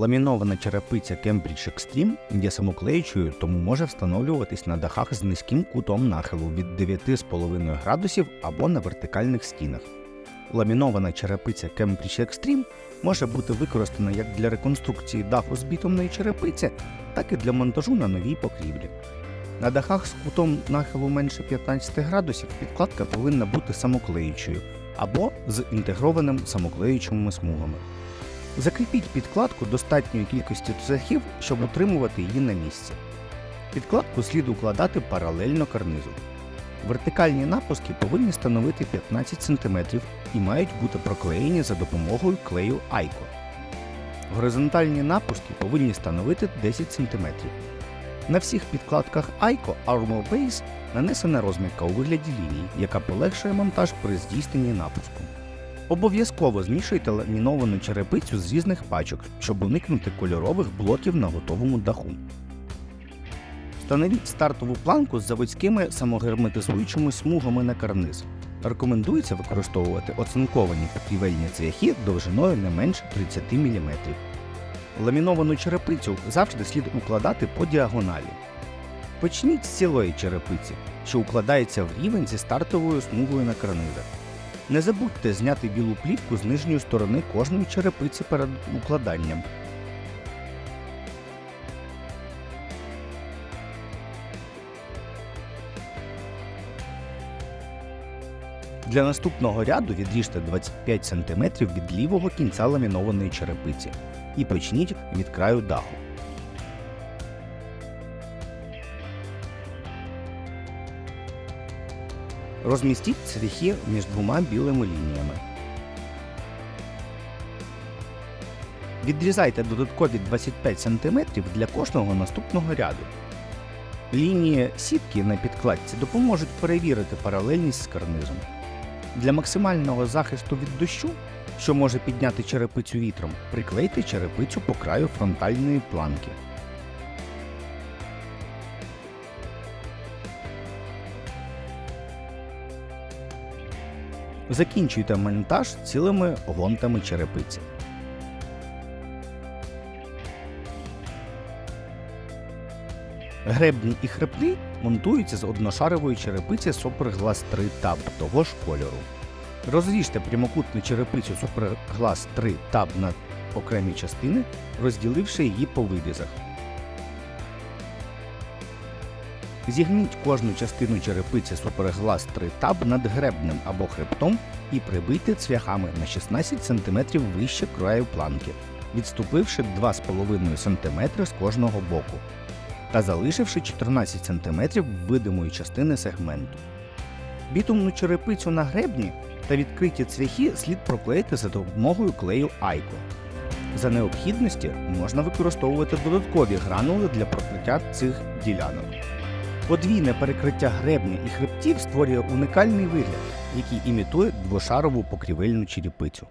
Ламінована черепиця Cambridge Extreme є самоклеючою, тому може встановлюватись на дахах з низьким кутом нахилу від 9,5 градусів або на вертикальних стінах. Ламінована черепиця Cambridge Extreme може бути використана як для реконструкції даху з бітумної черепиці, так і для монтажу на новій покрівлі. На дахах з кутом нахилу менше 15 градусів підкладка повинна бути самоклеючою або з інтегрованим самоклеючими смугами. Закріпіть підкладку достатньої кількості цехів, щоб утримувати її на місці. Підкладку слід укладати паралельно карнизу. Вертикальні напуски повинні становити 15 см і мають бути проклеєні за допомогою клею Айко. Горизонтальні напуски повинні становити 10 см. На всіх підкладках Айко Armor Base нанесена розмітка у вигляді ліній, яка полегшує монтаж при здійсненні напуску. Обов'язково змішуйте ламіновану черепицю з різних пачок, щоб уникнути кольорових блоків на готовому даху. Встановіть стартову планку з заводськими самогерметизуючими смугами на карниз. Рекомендується використовувати оцинковані покрівельні цвяхи довжиною не менше 30 мм. Ламіновану черепицю завжди слід укладати по діагоналі. Почніть з цілої черепиці, що укладається в рівень зі стартовою смугою на карнизах. Не забудьте зняти білу плівку з нижньої сторони кожної черепиці перед укладанням. Для наступного ряду відріжте 25 см від лівого кінця ламінованої черепиці і почніть від краю даху. Розмістіть цвяхи між двома білими лініями. Відрізайте додаткові 25 см для кожного наступного ряду. Лінії сітки на підкладці допоможуть перевірити паралельність з карнизом. Для максимального захисту від дощу, що може підняти черепицю вітром, приклейте черепицю по краю фронтальної планки. Закінчуйте монтаж цілими гонтами черепиці. Гребні і хребти монтуються з одношарової черепиці Superglass 3 Tab того ж кольору. Розріжте прямокутну черепицю Superglass 3 Tab на окремі частини, розділивши її по вирізах. Зігніть кожну частину черепиці Superglass 3 Tab над гребнем або хребтом і прибийте цвяхами на 16 см вище краю планки, відступивши 2,5 см з кожного боку та залишивши 14 см видимої частини сегменту. Бітумну черепицю на гребні та відкриті цвяхи слід проклеїти за допомогою клею Айко. За необхідності можна використовувати додаткові гранули для прокриття цих ділянок. Подвійне перекриття гребня і хребтів створює унікальний вигляд, який імітує двошарову покрівельну черепицю.